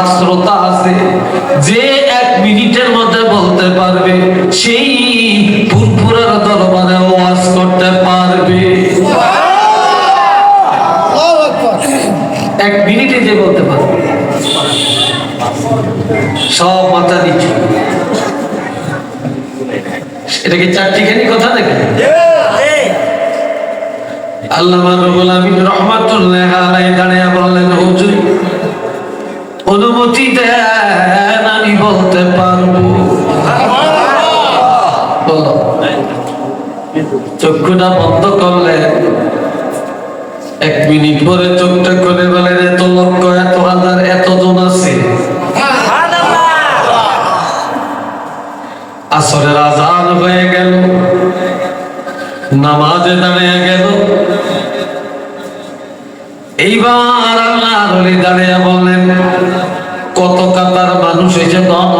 শ্রোতা আছে, যে এক মিনিটের মধ্যে বলতে পারবে, সেই ফুরফুরার দরবারে ওয়াজ করতে পারবে। এক মিনিটে যে বলতে পারবে, সব মাথা নিচু। এটা কি চারটিখানি কথা নাকি? আল্লাহ রহমাতুল্লাহ আলাইহি দাঁড়িয়ে বললেন, হুজুর অনুমতি দেন আমি বলতে পারব। চক্ষুটা বন্ধ করলে এক মিনিট পরে চোখটা করে বলেন এত লক্ষ এত হাজার, এত জন আছে? আসরের আজান হয়ে গেল, নামাজে দাঁড়িয়ে গেল। এইবার আল্লাহ দাঁড়িয়ে বললেন কত কাতার মানুষ হয়েছে গণ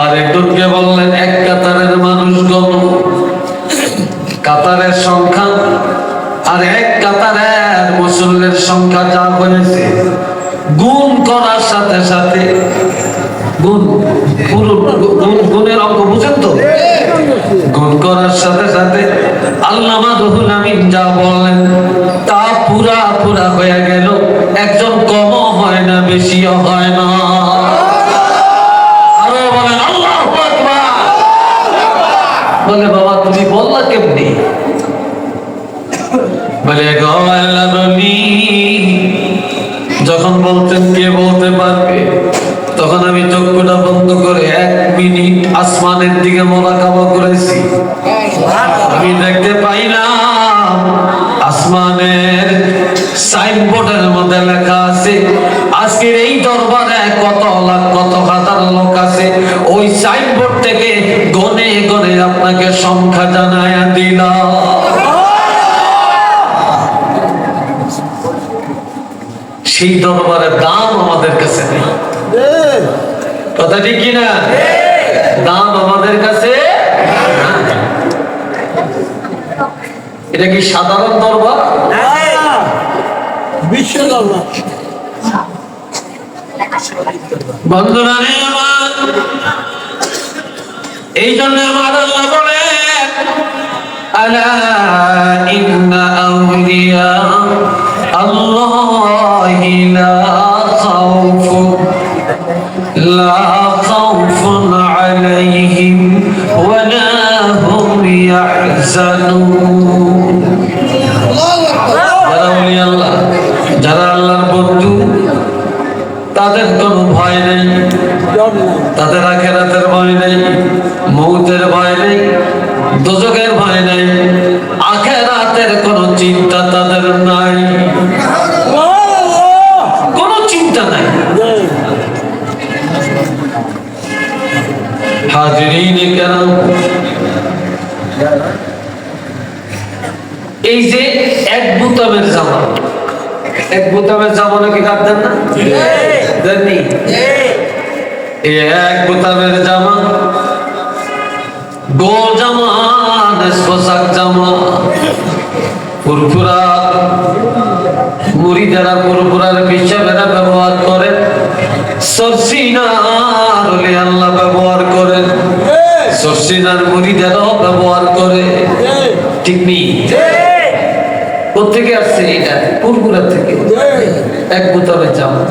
আর একজনকে বললেন, এক কাতারের মানুষ গণ কাতারের সংখ্যা আর এক কাতারের মুসল্লের সংখ্যা যা হয়েছে, গুণ করার সাথে সাথে গুণ গুণ গুণের বুঝেন তো? গুণ করার সাথে সাথে আল্লামা রহুল আমিন যা বললেন, তা পুরা পুরা হয়ে গেল। একজন হয় না বেশিও হয় না। বলে, বাবা, তুমি বললা কেমনি? বলে যখন বলতেন কে বলতে পারবে, তখন আমি চক্ষুটা বন্ধ করে এক মিনিট আসমানের দিকে মোলাকাবা করেছি। আমি দেখতে পাইলাম আসমানের সাইনবোর্ডের আজকের এই দরবারে কত লাখ, কত হাজার লোক আছে। ওই সাইনবোর্ড থেকে গনে গনে আপনাকে সংখ্যা জানায়া দিলাম। সেই দরবারের দাম আমাদের কাছে নেই। কথা ঠিক কিনা? দাম আমাদের কাছে এটা কি সাধারণ দরবার? বিশ্ব দরবার। বন্ধুরা রে আমার এই জন্য আমার আল্লাহ বলেন আলা ইন্না আউলিয়া আল্লাহি লা খাউফুন লা খাউফুন আলাইহিম ওয়া লা হুম ইয়াহজানুন যারা ওলি আল্লাহ যারা আল্লাহর বন্ধু তাদের কোনো ভয় নেই। তাদের আখেরাতের ভয় নেই, মৌতের ভয় নেই দোজকের ভয় নেই। আখেরাতের কোনো চিন্তা তাদের নাই। কোনো চিন্তা নাই। হাজরিন কেরাম। এই যে এক বুতামের জামা এক বুতামের জামানো কি কাঁদতেন না? এক বুতামের জামা, গোল জামা পোশাক জামা ফুরফুরা মুড়িদারা ফুরফুরার পিসাবেরা ব্যবহার করেন সরসিনার আল্লাহ ব্যবহার করেন সরসিনার মুড়িদারাও ব্যবহার করে। ঠিক নেই কোথেকে আসছে এটা? ফুরফুরা থেকে। এক বোতলের জামা।